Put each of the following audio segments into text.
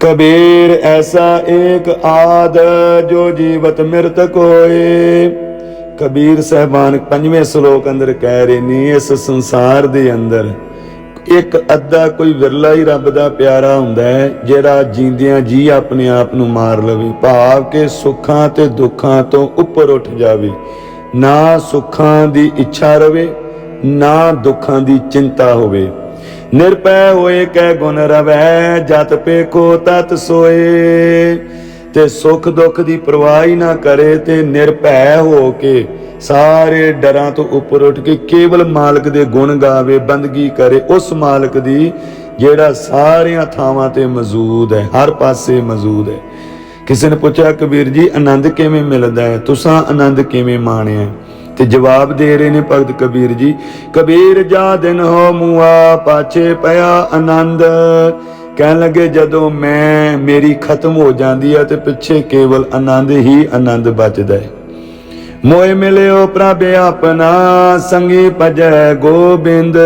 ਕਬੀਰ ਐਸਾ ਏਕ ਆਦ ਜੋ ਜੀਵਤ ਮਿਰਤਕ ਹੋਏ ਕਬੀਰ ਸਹਿਬਾਨ, ਪੰਜਵੇਂ ਸ਼ਲੋਕ ਅੰਦਰ ਕਹਿ ਰਹੇ ਨੇ, ਇਸ ਸੰਸਾਰ ਦੇ ਅੰਦਰ ਇੱਕ ਅੱਧਾ ਕੋਈ ਵਿਰਲਾ ਹੀ ਰੱਬ ਦਾ ਪਿਆਰਾ ਹੁੰਦਾ ਹੈ, ਜਿਹੜਾ ਜੀਂਦਿਆਂ ਜੀ ਆਪਣੇ ਆਪ ਨੂੰ ਮਾਰ ਲਵੇ, ਭਾਵ ਕਿ ਸੁੱਖਾਂ ਤੇ ਦੁੱਖਾਂ ਤੋਂ ਉੱਪਰ ਉੱਠ ਜਾਵੇ। ਨਾ ਸੁੱਖਾਂ ਦੀ ਇੱਛਾ ਰਵੇ, ਨਾ ਦੁੱਖਾਂ ਦੀ ਚਿੰਤਾ ਹੋਵੇ। ਨਿਰਪੈ ਹੋਏ ਕੈ ਗੁਣ ਰਵੈ, ਜਤ ਪੇਖੋ ਤਤ ਸੋਏ। ਤੇ ਸੁੱਖ ਦੁੱਖ ਦੀ ਪਰਵਾਹ ਹੀ ਨਾ ਕਰੇ ਤੇ ਨਿਰਭੈ ਹੋ ਕੇ ਸਾਰੇ ਡਰਾਂ ਤੋਂ ਉੱਪਰ ਉੱਠ ਕੇ ਕੇਵਲ ਮਾਲਕ ਦੇ ਗੁਣ ਗਾਵੇ, ਬੰਦਗੀ ਕਰੇ। ਉਸ ਮਾਲਕ ਦੀ ਜਿਹੜਾ ਸਾਰਿਆਂ ਥਾਵਾਂ ਤੇ ਮੌਜੂਦ ਹੈ, ਹਰ ਪਾਸੇ ਮੌਜੂਦ ਹੈ। ਕਿਸੇ ਨੇ ਪੁੱਛਿਆ, ਕਬੀਰ ਜੀ, ਆਨੰਦ ਕਿਵੇਂ ਮਿਲਦਾ ਹੈ? ਤੁਸੀਂ ਆਨੰਦ ਕਿਵੇਂ ਮਾਣਿਆ? ਤੇ ਜਵਾਬ ਦੇ ਰਹੇ ਨੇ ਭਗਤ ਕਬੀਰ ਜੀ। ਕਬੀਰ, ਜਾ ਦਿਨ ਹੋ ਮੂਆ ਪਾਛੇ ਪਿਆ ਆਨੰਦ। ਕਹਿਣ ਲੱਗੇ, ਜਦੋਂ ਮੈਂ, ਮੇਰੀ ਖਤਮ ਹੋ ਜਾਂਦੀ ਹੈ ਤੇ ਪਿੱਛੇ ਕੇਵਲ ਆਨੰਦ ਹੀ ਆਨੰਦ ਬਚਦਾ ਹੈ ਮੋਏ ਮਿਲਿਓ ਪ੍ਰਭ ਆਪਣਾ, ਸੰਗੀ ਭਜੈ ਗੋਬਿੰਦ।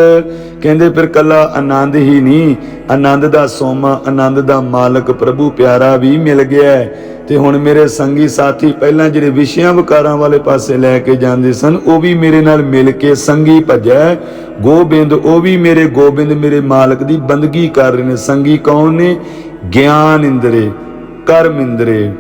ਕਹਿੰਦੇ ਫਿਰ ਕੱਲਾ ਆਨੰਦ ਹੀ ਨਹੀਂ, ਆਨੰਦ ਦਾ ਸੋਮਾ, ਆਨੰਦ ਦਾ ਮਾਲਕ ਪ੍ਰਭੂ ਪਿਆਰਾ ਵੀ ਮਿਲ ਗਿਆ ਤੇ ਹੁਣ ਮੇਰੇ ਸੰਗੀ ਸਾਥੀ ਪਹਿਲਾਂ ਜਿਹੜੇ ਵਿਸ਼ਿਆਂ ਵਿਕਾਰਾਂ ਵਾਲੇ ਪਾਸੇ ਲੈ ਕੇ ਜਾਂਦੇ ਸਨ, ਉਹ ਵੀ ਮੇਰੇ ਨਾਲ ਮਿਲ ਕੇ ਸੰਗੀ ਭਜੈ ਗੋਬਿੰਦ, ਉਹ ਵੀ ਮੇਰੇ ਗੋਬਿੰਦ, ਮੇਰੇ ਮਾਲਕ ਦੀ ਬੰਦਗੀ ਕਰ ਰਹੇ ਨੇ। ਸੰਗੀ ਕੌਣ ਨੇ? ਗਿਆਨ ਇੰਦਰੇ, ਕਰਮ ਇੰਦਰੇ।